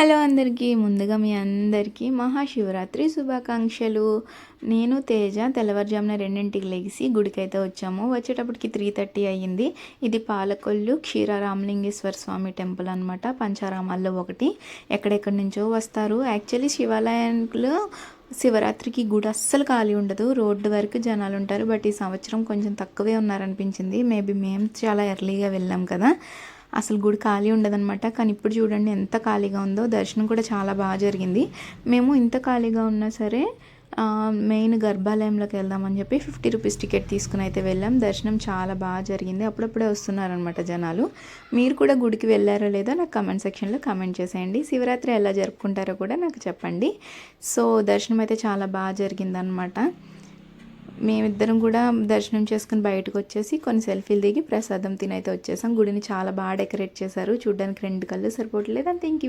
Hello అందరికీ ముందుగా మీ అందరికీ మహాశివరాత్రి శుభాకాంక్షలు. నేను తేజ తెల్లవారుజామున రెండింటికి లెగిసి గుడికైతే వచ్చాము. వచ్చేటప్పటికి త్రీ థర్టీ అయ్యింది. ఇది పాలకొల్లు క్షీర రామలింగేశ్వర స్వామి టెంపుల్ అనమాట పంచారామాల్లో ఒకటి. ఎక్కడెక్కడి నుంచో వస్తారు. యాక్చువల్లీ శివాలయంలో శివరాత్రికి గుడి అస్సలు ఖాళీ ఉండదు. రోడ్డు వరకు జనాలు ఉంటారు. బట్ ఈ సంవత్సరం కొంచెం తక్కువే ఉన్నారనిపించింది. మేబీ మేము చాలా ఎర్లీగా వెళ్ళాం కదా. అసలు గుడి ఖాళీ ఉండదన్నమాట. కానీ ఇప్పుడు చూడండి ఎంత ఖాళీగా ఉందో. దర్శనం కూడా చాలా బాగా జరిగింది. మేము ఇంత ఖాళీగా ఉన్నా సరే మెయిన్ గర్భాలయంలోకి వెళ్దామని చెప్పి ఫిఫ్టీ రూపీస్ టికెట్ తీసుకుని అయితే వెళ్ళాం. దర్శనం చాలా బాగా జరిగింది. అప్పుడప్పుడే వస్తున్నారనమాట జనాలు. మీరు కూడా గుడికి వెళ్ళారో లేదో నాకు కమెంట్ సెక్షన్లో కమెంట్ చేసేయండి. శివరాత్రి ఎలా జరుపుకుంటారో కూడా నాకు చెప్పండి. సో దర్శనం అయితే చాలా బాగా జరిగిందనమాట మేమిద్దరం కూడా దర్శనం చేసుకుని బయటకు వచ్చేసి కొన్ని సెల్ఫీలు దిగి ప్రసాదం తినైతే వచ్చేసాం. గుడిని చాలా బాగా డెకరేట్ చేశారు. చూడడానికి రెండు కళ్ళు సరిపోవట్లేదు. అంతే ఇంక